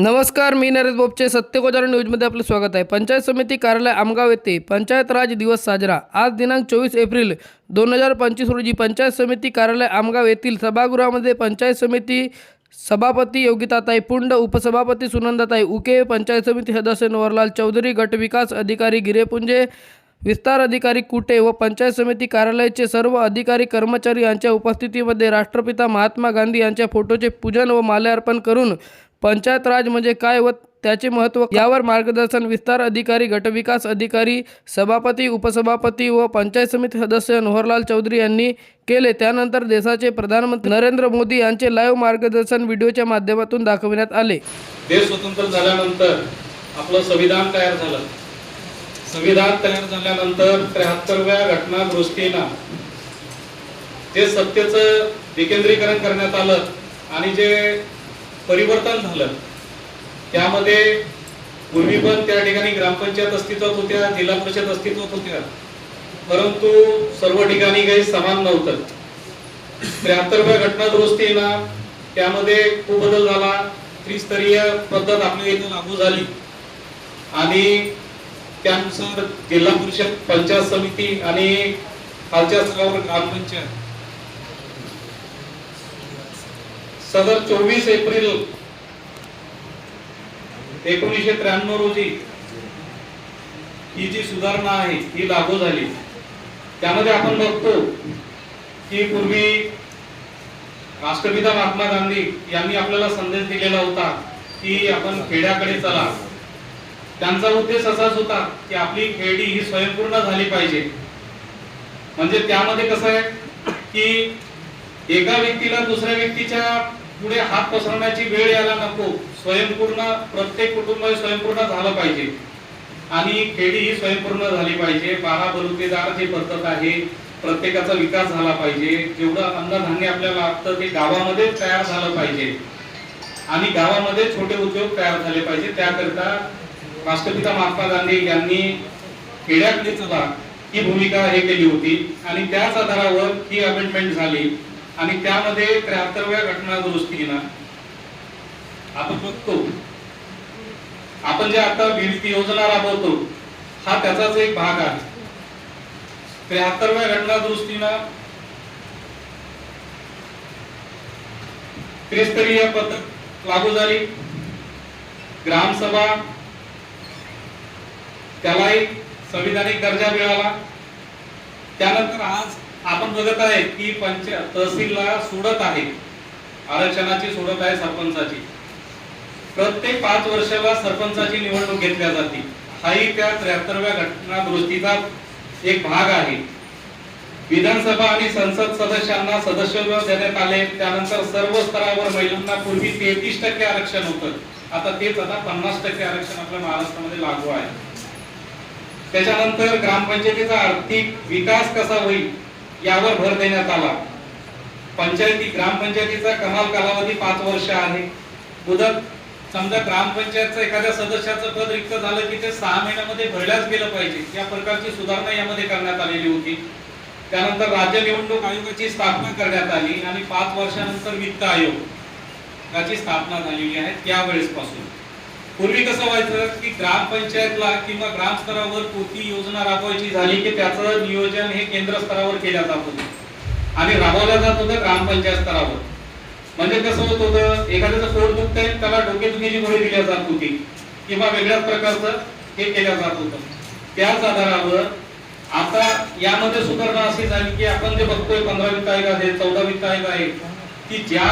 नमस्कार मी नरेश बोपचे. सत्यगोदार न्यूजमध्ये आपलं स्वागत आहे. पंचायत समिती कार्यालय आमगाव येथे पंचायत राज दिवस साजरा. आज दिनांक चोवीस एप्रिल दोन हजार पंचवीस रोजी पंचायत समिती कार्यालय आमगाव येथील सभागृहामध्ये पंचायत समिती सभापती योगिताताई पुंड उपसभापती सुनंदाताई उके पंचायत समिती सदस्य नवरलाल चौधरी गट विकास अधिकारी गिरेपुंजे विस्तार अधिकारी कुटे व पंचायत समिती कार्यालयाचे सर्व अधिकारी कर्मचारी यांच्या उपस्थितीमध्ये राष्ट्रपिता महात्मा गांधी यांच्या फोटोचे पूजन व माल्यार्पण करून पंचायत राज म्हणजे काय व त्याचे महत्त्व? यावर मार्गदर्शन विस्तार अधिकारी गटविकास अधिकारी सभापती उपसभापती व पंचायत समिती सदस्य नोहरलाल चौधरी यांनी केले. त्यानंतर देशाचे प्रधानमंत्री नरेंद्र मोदी यांचे लाईव्ह मार्गदर्शन व्हिडिओच्या माध्यमातून दाखविण्यात आले. देश स्वतंत्र झाल्यानंतर आपलं संविधान तयार झालं. संविधान तयार झाल्यानंतर त्र्याहत्तरव्या घटना दुरुस्तीला जे सत्तेचं विकेंद्रीकरण करण्यात आलं आणि जे परिवर्तन झालं. त्यामध्ये पूर्वी पण त्या ठिकाणी ग्रामपंचायत अस्तित्वात होत्या जिल्हा परिषद अस्तित्वात होत्या. परंतु सर्व ठिकाणी काही समान नव्हतं. त्र्याहत्तरव्या घटना दुरुस्तीला त्यामध्ये खूप बदल झाला. त्रिस्तरीय पद्धत आपल्या इथे लागू झाली. आणि त्यानुसार जिल्हा परिषद पंचायत समिती आणि खालच्या स्तरावर ग्रामपंचायत. सदर चोवीस एप्रिल एकोणीसशे त्र्याण्णव रोजी ही जी सुधारणा आहे ही लागू झाली. त्यामध्ये आपण बघतो की पूर्वी राष्ट्रपिता महात्मा गांधी यांनी आपल्याला संदेश दिलेला होता की आपण खेड्याकडे चला. त्यांचा उद्देश असाच होता की आपली खेडी ही स्वयंपूर्ण झाली पाहिजे. म्हणजे त्यामध्ये कसं आहे की एका व्यक्तीला दुसऱ्या व्यक्तीच्या पुढे हात पसरण्याची वेळ यायला नको. स्वयंपूर्ण प्रत्येक कुटुंब स्वयंपूर्ण झालं पाहिजे. आणि खेडी ही स्वयंपूर्ण झाली पाहिजे. बारा बलुतेदार जी पद्धत आहे. प्रत्येकाचा विकास झाला पाहिजे. जेवढं अन्नधान्य आपल्याला लागतं ते गावामध्ये तयार झालं पाहिजे. आणि गावामध्ये छोटे उद्योग तयार झाले पाहिजे. त्याकरिता राष्ट्रपिता महात्मा गांधी यांनी खेड्यातली सुद्धा ही भूमिका हे केली होती. आणि त्याच आधारावर ही अमेंडमेंट झाली. आणि त्यामध्ये त्र्याहत्तरव्या घटना दुरुस्तीला आपण बघतो. आपण जे आता विविध योजना राबवतो हा त्याचाच एक भाग आहे. त्र्याहत्तरव्या घटना दुरुस्तीला त्रिस्तरीय पद्धत लागू झाली. ग्रामसभा त्यालाही संविधानिक दर्जा मिळाला. त्यानंतर आज आपण बघत आहे की पंच तहसीलला सोडत आहे. आरक्षणाची सोडत आहे सरपंचाची. प्रत्येक पाच वर्षाला सरपंचाची निवडणूक घेतल्या जाते. हाही त्या त्र्याहत्तरव्या घटना दृष्टीचा एक भाग आहे. विधानसभा आणि संसद सदस्यांना सदस्यत्व देण्यात आले. त्यानंतर सर्व स्तरावर महिलांना पूर्वी तेहतीस टक्के आरक्षण होतं. आता तेच आता पन्नास टक्के आरक्षण आपल्या महाराष्ट्रामध्ये लागू आहे. त्याच्यानंतर ग्रामपंचायतीचा आर्थिक विकास कसा होईल? यावर भर देण्यात आला. पंचायती ग्रामपंचायतीचा कमाल कालावधी पाच वर्ष आहे. मुदत समजा ग्रामपंचायतचं एखाद्या सदस्याचं पद रिक्त झालं की ते सहा महिन्यामध्ये भरल्याच गेलं पाहिजे. या प्रकारची सुधारणा यामध्ये करण्यात आलेली होती. त्यानंतर राज्य निवडणूक आयोगाची स्थापना करण्यात आली आणि पाच वर्षानंतर वित्त आयोग याची स्थापना झालेली आहे त्यावेळेस पासून पूर्वी कसं व्हायचं की ग्रामपंचायतला किंवा ग्राम स्तरावर कोणती योजना राबवायची झाली की त्याचं नियोजन हे केंद्र स्तरावर केलं जात होतं. आणि राबवलं जात होतं ग्रामपंचायत स्तरावर. म्हणजे कसं होत होतं एखाद्याचं पोट दुखतंय त्याला डोकेदुखीची गोळी दिल्या जात होती. किंवा वेगळ्याच प्रकारचं हे केलं जात होतं. त्याच आधारावर आता यामध्ये सुधारणा अशी झाली की आपण जे बघतोय पंधरा वित्त आयोग आहे चौदा वित्त आयोग आहे की ज्या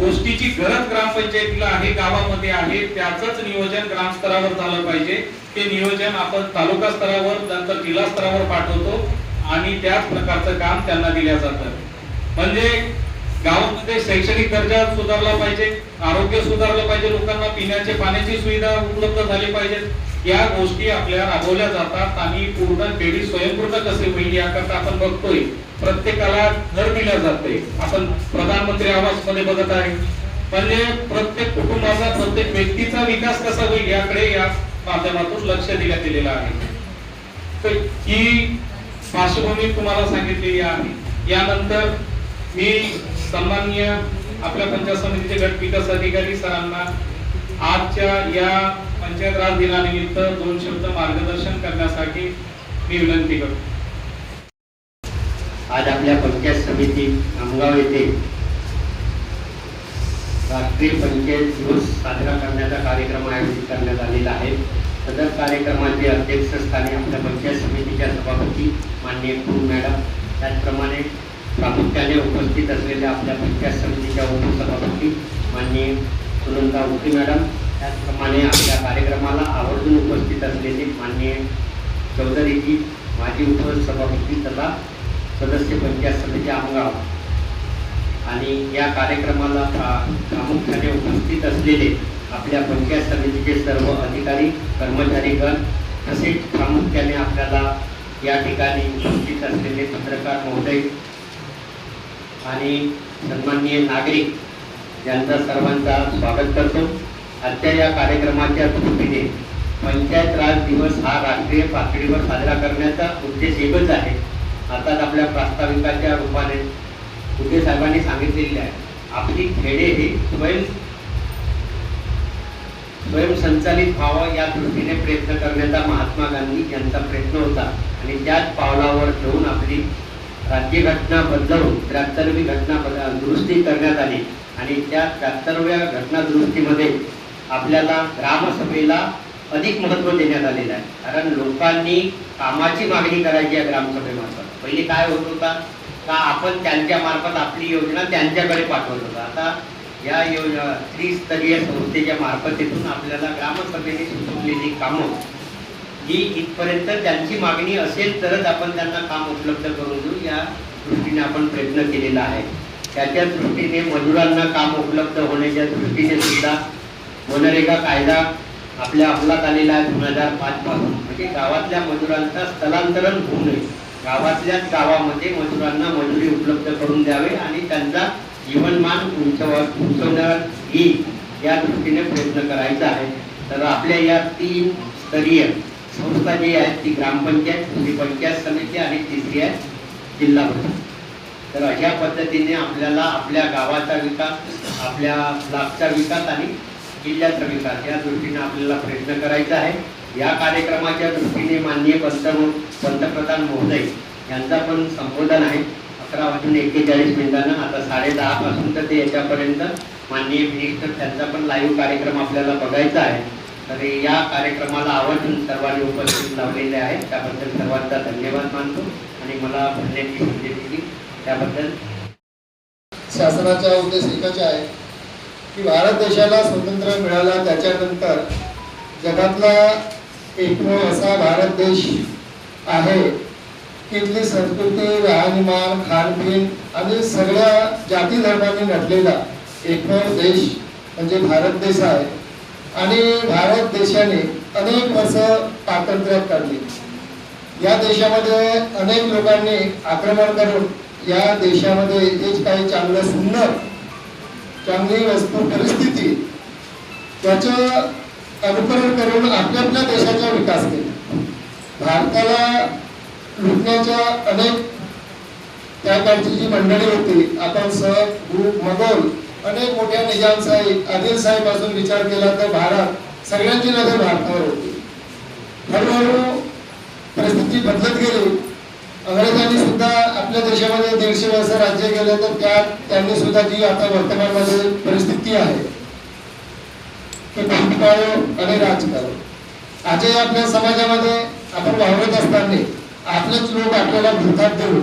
गोष्टीची गरज ग्रामपंचायतीला आहे गावामध्ये आहे त्याचंच नियोजन ग्रामस्तरावर झालं पाहिजे. ते नियोजन आपण तालुका स्तरावर नंतर जिल्हा स्तरावर पाठवतो आणि त्याच प्रकारचं काम त्यांना दिल्या जातं. म्हणजे गावामध्ये शैक्षणिक दर्जा सुधारला पाहिजे आरोग्य सुधारलं पाहिजे लोकांना पिण्याचे पाण्याची सुविधा उपलब्ध झाली पाहिजे. या गोष्टी आपल्या राबवल्या जातात आणि पूर्ण पेढी स्वयंपूर्ण कसे होईल याकरता आपण बघतोय. प्रत्येकाला घर दिलं जाते आपण प्रधानमंत्री आवासमध्ये बघत आहे. म्हणजे प्रत्येक कुटुंबाचा प्रत्येक व्यक्तीचा विकास कसा होईल याकडे या माध्यमातून लक्ष दिल्या दिलेलं आहे. तर ही पार्श्वभूमी तुम्हाला सांगितलेली आहे. यानंतर मी सन्माननीय आपल्या पंचायत समितीचे गट विकास अधिकारी सरांना आजच्या या पंचायत राज दिनानिमित्त दोन शब्द मार्गदर्शन करण्यासाठी मी विनंती करतो. आज आपल्या पंचायत समिती आमगाव येथे राष्ट्रीय पंचायत दिवस साजरा करण्याचा कार्यक्रम आयोजित करण्यात आलेला आहे. सदर कार्यक्रमाचे अध्यक्षस्थानी आपल्या पंचायत समितीच्या सभापती माननीय कुल मॅडम त्याचप्रमाणे प्रामुख्याने उपस्थित असलेल्या आपल्या पंचायत समितीच्या उपसभापती माननीय सुनंदा उत्री मॅडम. त्याचप्रमाणे आपल्या कार्यक्रमाला आवर्जून उपस्थित असलेले माननीय चौधरीजी माजी उपसभापती तथा सदस्य पंचायत समिती आमगाव. आणि या कार्यक्रमाला प्रा- प्रामुख्याने उपस्थित असलेले आपल्या पंचायत समितीचे सर्व अधिकारी कर्मचारीगण तसेच प्रामुख्याने आपल्याला या ठिकाणी उपस्थित असलेले पत्रकार महोदय आणि सन्माननीय नागरिक यांचा सर्वांचा स्वागत करतो. आजच्या या कार्यक्रमाच्या दृष्टीने पंचायत राज दिवस हा राष्ट्रीय पातळीवर साजरा करण्याचा उद्देश एकच आहे. अर्थात आपल्या प्रास्ताविकाच्या रूपाने. उदय साहेबांनी सांगितलेले आहे आपली खेडे ही स्वयं स्वयंसंचालित व्हावं या दृष्टीने प्रयत्न करण्याचा महात्मा गांधी यांचा प्रयत्न होता. आणि त्याच पावलावर ठेवून आपली राज्यघटना बदलवून त्र्याहत्तरवी घटना दुरुस्ती करण्यात आली. आणि त्या त्र्याहत्तरव्या घटना दुरुस्तीमध्ये आपल्याला ग्रामसभेला अधिक महत्त्व देण्यात आलेलं आहे. कारण लोकांनी कामाची मागणी करायची आहे ग्रामसभेमार्फत. पहिले काय होत होता? का आपण त्यांच्या मार्फत आपली योजना त्यांच्याकडे पाठवत होता. आता या योजना त्रिस्तरीय संस्थेच्या मार्फतीतून आपल्याला ग्रामसभेने सुचवलेली कामं ही इथपर्यंत त्यांची मागणी असेल तरच आपण त्यांना काम उपलब्ध करून देऊ. या दृष्टीने आपण प्रयत्न केलेला आहे. त्याच्या दृष्टीने मजुरांना काम उपलब्ध होण्याच्या दृष्टीने सुद्धा मनरेगा कायदा आपल्या अंमलात आलेला आहे दोन हजार पाच पासून. म्हणजे गावातल्या मजुरांचा स्थलांतरण होऊ नये. गावातल्याच गावामध्ये मजुरांना मजुरी उपलब्ध करून द्यावे आणि त्यांचा जीवनमान उंचव उंचवण्यात येईल या दृष्टीने प्रयत्न करायचा आहे. तर आपल्या या तीन स्तरीय संस्था जी आहेत ती ग्रामपंचायत दुसरी पंचायत समिती आणि तिसरी आहे जिल्हा परिषद. तर अशा पद्धतीने आपल्याला आपल्या गावाचा विकास आपल्या ब्लॉकचा विकास आणि जिल्ह्याचा विकास या दृष्टीने आपल्याला प्रयत्न करायचा आहे. या कार्यक्रमाच्या दृष्टीने माननीय पंत पंतप्रधान महोदय यांचा पण संबोधन आहे. अकरा वाजून एक्केचाळीस मिनिटानं आता साडे दहापासून तर ते याच्यापर्यंत माननीय मिनिस्टर त्यांचा पण लाईव्ह कार्यक्रम आपल्याला बघायचा आहे. तर या कार्यक्रमाला आवर्जून सर्वांनी उपस्थित लावलेले आहेत. त्याबद्दल सर्वांचा धन्यवाद मानतो आणि मला बोलण्याची संधी दिली. त्याबद्दल. शासनाचा उद्देश एकच आहे की भारत देशाला स्वातंत्र्य मिळाला त्याच्यानंतर जगातला एकमेव असा भारत देश आहे की संस्कृती राहणीमान खानपीन आणि सगळ्या जाती धर्मांनी नटलेला एकमेव देश म्हणजे भारत देश आहे. आणि भारत देशाने अनेक वर्ष पातंत्र्यात काढली. या देशामध्ये अनेक लोकांनी आक्रमण करून या देशामध्ये जे काही चांगलं सुंदर चांगली वस्तू परिस्थिती त्याचं अनुकरण करून आपल्या आपल्या देशाचा विकास केला. भारताला लुटण्याच्या अनेक त्या काळची जी मंडळी होती आपण सर ग्रुप मगोल अनेक मोठ्या निजामसाहेब आदिलसाहेबपासून विचार केला तर भारत सगळ्यांची नजर भारतावर होती. हळूहळू परिस्थिती बदलत गेली. अंग्रेजांनी सुद्धा आपल्या देशामध्ये दीडशे वर्ष राज्य केलं तर त्यात त्यांनी सुद्धा जी आता वर्तमानमध्ये परिस्थिती आहे की भूतकाळ आणि राजकारण आजही आपल्या समाजामध्ये आपण वावरत असताना आपलेच लोक आपल्याला भूतात देऊन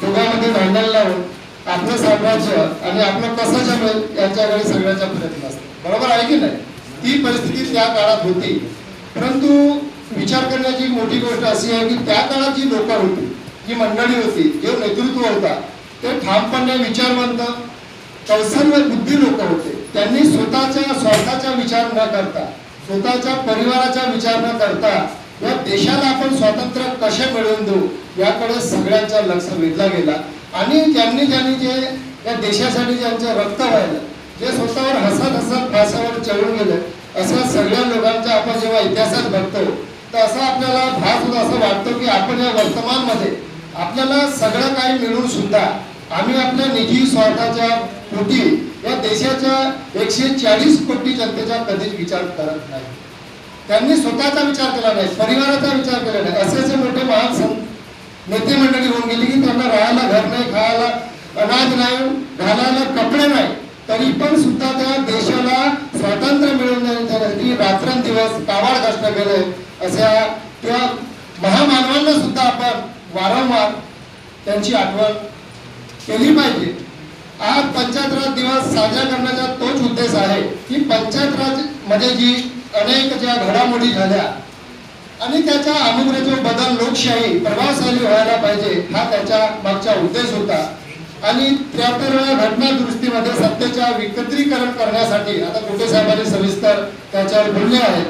दोघांमध्ये भांडण लावून आपलं साम्राज्य आणि आपलं कसं जमेल याच्याकडे सगळ्याचा प्रयत्न असतो. बरोबर आहे की नाही? ती परिस्थिती त्या काळात होती. परंतु विचार करण्याची मोठी गोष्ट अशी आहे की त्या काळात जी लोक होती जी मंडळी होती जे नेतृत्व होता ते ठामपणे विचारवंत कौशल्य बुद्धी लोक होते. त्यांनी स्वतःच्या स्वार्थाचा विचार न करता स्वतःच्या परिवाराचा विचार न करता या देशाला आपण स्वातंत्र्य कसे मिळवून देऊ याकडे सगळ्यांचा लक्ष वेधला गेला. आणि ज्यांनी ज्यांनी जे या देशासाठी ज्यांचं रक्त व्हायला जे स्वतःवर हसत हसत फासावर चढून गेलं असं सगळ्या लोकांचा आपण जेव्हा इतिहासात बघतो तर असं आपल्याला भास होत असं वाटतं की आपण या वर्तमानमध्ये आपल्याला सगळं काही मिळून सुद्धा आम्ही आपल्या निजी स्वार्थाच्या पोटी या देशाच्या एकशे चाळीस कोटी जनतेचा कधीच विचार करत नाही. त्यांनी स्वतःचा विचार केला नाही परिवाराचा विचार केला नाही. असे असे मोठे महान संत नेते मंडळी होऊन गेली की त्यांना राहायला घर नाही खायला अनाज नाही घालायला कपडे नाही. तरी पण सुद्धा त्या देशाला स्वातंत्र्य मिळवून देण्यासाठी रात्रंदिवस कावाड कष्ट केले. अशा त्या महामानवांना सुद्धा आपण वारंवार त्यांची आठवण केली पाहिजे. आज पंचायत राज दिवस साजरा करण्याचा तोच उद्देश आहे की पंचायत राजमध्ये म्हणजे जी अनेक ज्या घडामोडी झाल्या आणि त्याच्या अनुग्रह जो बदल लोकशाही प्रभावशाली व्हायला पाहिजे हा त्याच्या मागचा उद्देश होता. आणि त्र्याहत्तरव्या घटना दुरुस्तीमध्ये सत्तेच्या विकत्रीकरण करण्यासाठी आता कुठे साहेबांनी सविस्तर त्याच्यावर बोलले आहेत.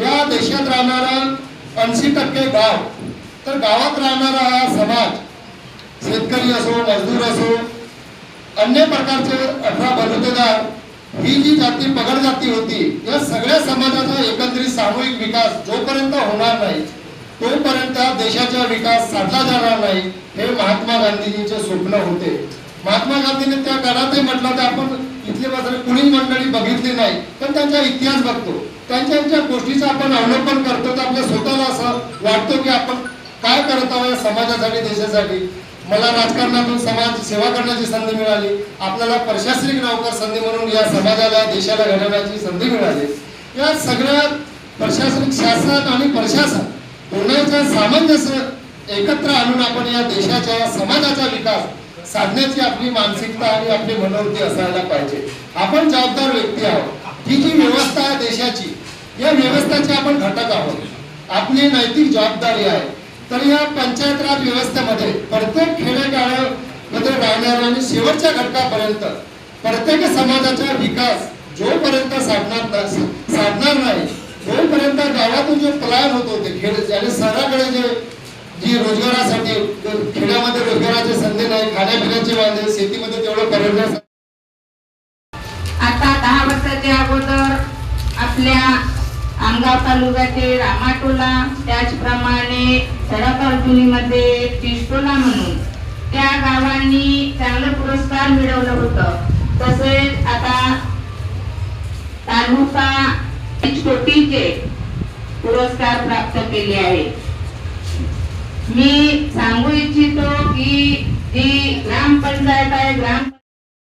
या देशात राहणारा ऐंशी टक्के गाव तर गावात राहणारा हा समाज शेतकरी असो मजदूर असो अन्य प्रकारचे अठरा बलुतेदार ही जी जाती पगड जाती होती या सगळ्या समाजाचा एकत्रित सामूहिक विकास जोपर्यंत होणार नाही तोपर्यंत देशाचा विकास साधला जाणार नाही हे महात्मा गांधीजींचे स्वप्न होते. महात्मा गांधीने त्या काळातही म्हटलं तर आपण इथले मात्र कुणी मंडळी बघितली नाही पण त्यांचा इतिहास बघतो. त्यांच्या गोष्टीचा गोष्टीचं आपण अवलोकन करतो तर आपल्या स्वतःला असं वाटतो की आपण काय करत आहोत समाजासाठी देशासाठी? मला राजकारणातून समाज सेवा करण्याची संधी मिळाली. आपल्याला प्रशासनिक नोकर संधी म्हणून या समाजाला देशाला घडवण्याची संधी मिळाली. या सगळ्या प्रशासनिक शासन आणि प्रशासन दोन्हीच्या सामंजस्य एकत्र आणून आपण या देशाच्या समाजाचा विकास साधण्याची आपली मानसिकता आणि आपली मनोवृत्ती असायला पाहिजे. आपण जबाबदार व्यक्ती आहोत. ही जी व्यवस्था आहे देशाची या व्यवस्थेचे आपण घटक आहोत. आपली नैतिक जबाबदारी आहे. तर या पंचायत राज व्यवस्थेमध्ये प्रत्येक खेडेगावामध्ये राहणाऱ्या आणि शेवटच्या घटकापर्यंत प्रत्येक समाजाचा विकास जोपर्यंत साधणार साधणार नाही जोपर्यंत गावातून जो प्लॅन होत होते खेड आणि शहराकडे जे जी रोजगारासाठी खेड्यामध्ये रोजगाराची संधी नाही खाण्यापिण्याची वांदे शेतीमध्ये तेवढं पर्यटन आता दहा वर्षाच्या अगोदर आपल्या आमगाव तालुक्याचे रामाटोला त्याचप्रमाणे सडक अर्जुनीमध्ये पिस्टोला म्हणून. त्या गावांनी चांगलं पुरस्कार मिळवलं होतं. तसेच आता तालुका छोटीचे पुरस्कार प्राप्त केले आहे. मी सांगू इच्छितो की जी ग्रामपंचायत आहे ग्राम